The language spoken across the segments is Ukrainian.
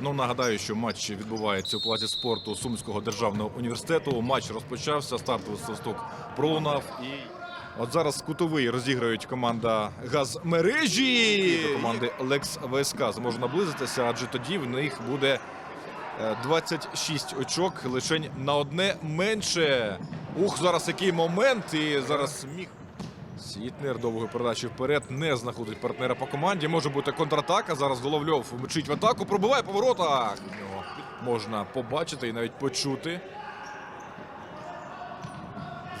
Ну нагадаю, що матч відбувається у плазі спорту Сумського державного університету. Матч розпочався. Стартовий свисток пролунав і. От зараз кутовий розіграють команда газмережі до команди Лекс ВСК зможе наблизитися, адже тоді в них буде е, 26 очок. Лишень на одне менше. Ух, зараз який момент, і зараз міг. Сітнер довгою передачі вперед не знаходить партнера по команді. Може бути контратака. Зараз Головльов мчить в атаку, пробиває по воротах. Нього можна побачити і навіть почути.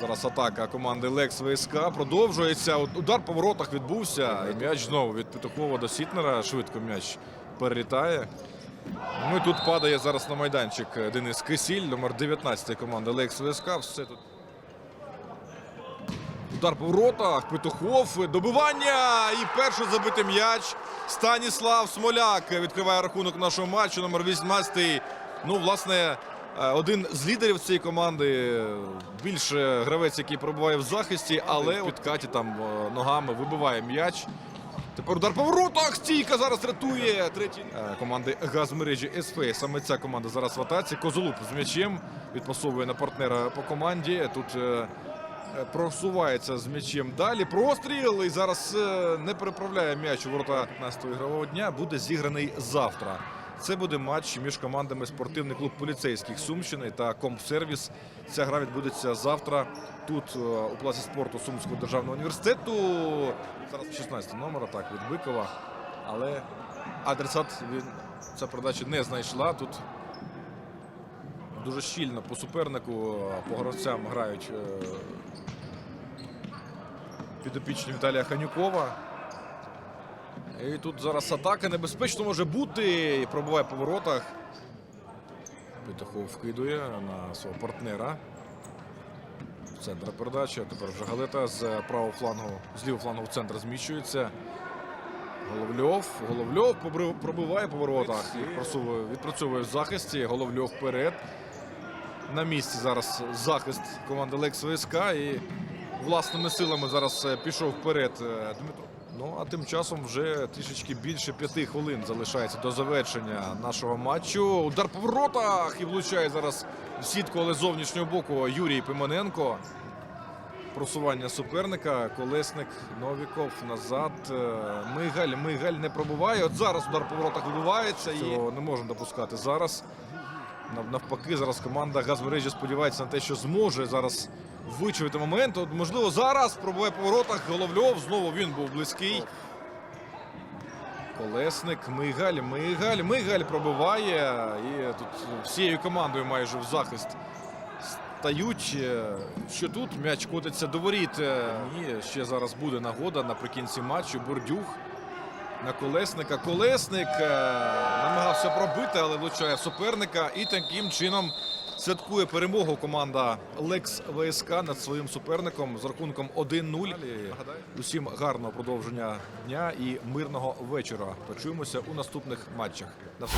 Зараз атака команди Лекс ВСК продовжується. Удар по воротах відбувся. І м'яч знову від Петухова до Сітнера. Швидко м'яч перелітає. Ну і тут падає зараз на майданчик Денис Кисіль, номер 19 команди Лекс ВСК. Все тут. Удар по воротах, Петухов, добивання і перший забитий м'яч. Станіслав Смоляк відкриває рахунок нашого матчу. Номер 18. Ну, власне, е, один з лідерів цієї команди. Більше гравець, який пробуває в захисті, але в підкаті там е, ногами вибиває м'яч. Тепер удар по воротах. Стійка зараз рятує третій е, команди газмережі СФ. Саме ця команда зараз в атаці. Козолуп з м'ячем відпасовує на партнера по команді. Тут просувається з м'ячем далі. Простріл і зараз е, не переправляє м'яч у ворота 15-го ігрового дня. Буде зіграний завтра. Це буде матч між командами спортивний клуб поліцейських Сумщини та Компсервіс. Ця гра відбудеться завтра тут е, у плаці спорту Сумського державного університету. Зараз 16 номера, так, від Бикова. Але адресат він ця передача не знайшла. Тут дуже щільно по супернику, по гравцям грають е, підопічні Віталія Ханюкова. І тут зараз атака небезпечно може бути. І пробуває по воротах. Петухов вкидує на свого партнера. Центр передачі. Тепер вже Галета з правого флангу, з лівого флангу в центр зміщується. Головльов. Головльов пробиває по воротах. Відпрацьовує в захисті. Головльов вперед. На місці зараз захист команди Лекс ВСК. І власними силами зараз пішов вперед е, Дмитро. Ну а тим часом вже трішечки більше п'яти хвилин залишається до завершення нашого матчу. Удар по воротах і влучає зараз в сітку, але з зовнішнього боку Юрій Пимоненко. Просування суперника. Колесник Новіков назад. Е, Мигаль. Мигаль не пробуває. От зараз удар по воротах відбувається. І не можна допускати зараз. Нав- Навпаки, зараз команда газмережі сподівається на те, що зможе зараз вичувати момент. От, можливо, зараз пробує по воротах Головльов. Знову він був близький. Колесник, Мигаль, Мигаль, Мигаль пробиває. І тут всією командою майже в захист стають. Що тут м'яч котиться до воріт. Ні, ще зараз буде нагода наприкінці матчу. Бурдюх на колесника. Колесник е, намагався пробити, але влучає суперника. І таким чином святкує перемогу команда Лекс ВСК над своїм суперником з рахунком 1-0. Усім гарного продовження дня і мирного вечора. Почуємося у наступних матчах. На все.